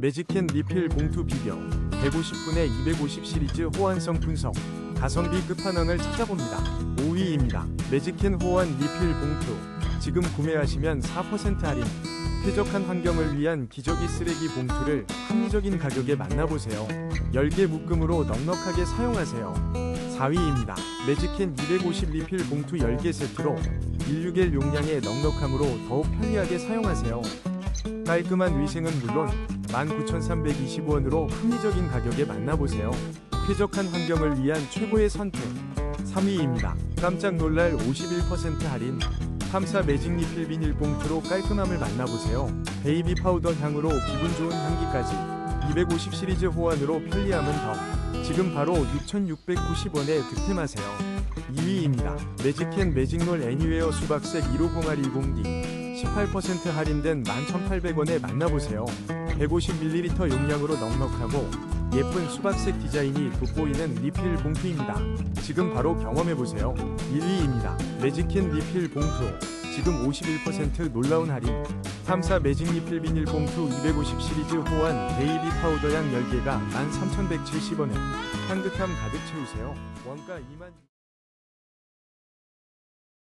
매직캔 리필 봉투 비교 150분의 250 시리즈 호환성 분석 가성비 끝판왕을 찾아봅니다. 5위입니다. 매직캔 호환 리필 봉투 지금 구매하시면 4% 할인 쾌적한 환경을 위한 기저귀 쓰레기 봉투를 합리적인 가격에 만나보세요. 10개 묶음으로 넉넉하게 사용하세요. 4위입니다. 매직캔 250 리필 봉투 10개 세트로 16일 용량의 넉넉함으로 더욱 편리하게 사용하세요. 깔끔한 위생은 물론 19,320원으로 합리적인 가격에 만나보세요. 쾌적한 환경을 위한 최고의 선택. 3위입니다. 깜짝 놀랄 51% 할인. 탐사 매직 리필 비닐 봉투로 깔끔함을 만나보세요. 베이비 파우더 향으로 기분 좋은 향기까지. 250 시리즈 호환으로 편리함은 더. 지금 바로 6,690원에 득템하세요. 2위입니다. 매직캔 매직롤 애니웨어 수박색 150110D 18% 할인된 11,800원에 만나보세요. 150ml 용량으로 넉넉하고 예쁜 수박색 디자인이 돋보이는 리필 봉투입니다. 지금 바로 경험해보세요. 1위입니다. 매직캔 리필 봉투. 지금 51% 놀라운 할인. 탐사 매직 리필 비닐 봉투 250 시리즈 호환 베이비 파우더 양 10개가 13,170원에 향긋함 가득 채우세요. 원가 2만